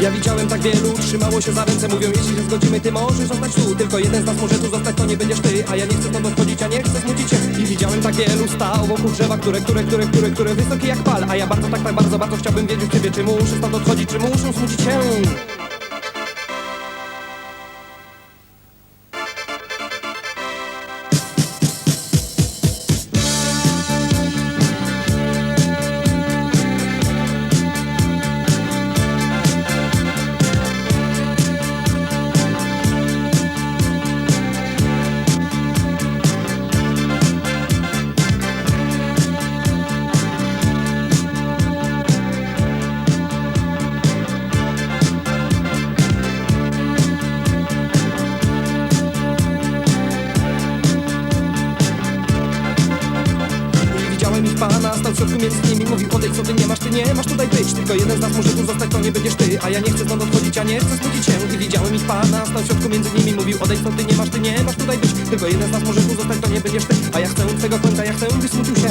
Ja widziałem tak wielu, trzymało się za ręce Mówią, jeśli się zgodzimy, ty możesz zostać tu. Tylko jeden z nas może tu zostać, to nie będziesz ty. A ja nie chcę stąd odchodzić, a nie chcę smucić się. I widziałem tak wielu stał wokół drzewa Które, które, które, które, które wysokie jak pal. A ja bardzo, tak, tak, bardzo, bardzo chciałbym wiedzieć ciebie Czy muszę stąd odchodzić, czy muszę smucić się pana, stał w środku między nimi Mówił odejdź, co ty nie masz, ty nie masz tutaj być. Tylko jeden z nas może tu zostać, to nie będziesz ty. A ja nie chcę stąd odchodzić, a nie chcę smucić się. I widziałem ich pana, stał w środku między nimi Mówił odejdź, co ty nie masz, ty nie masz tutaj być. Tylko jeden z nas może tu zostać, to nie będziesz ty. A ja chcę twego końca, ja chcę, byś smucił się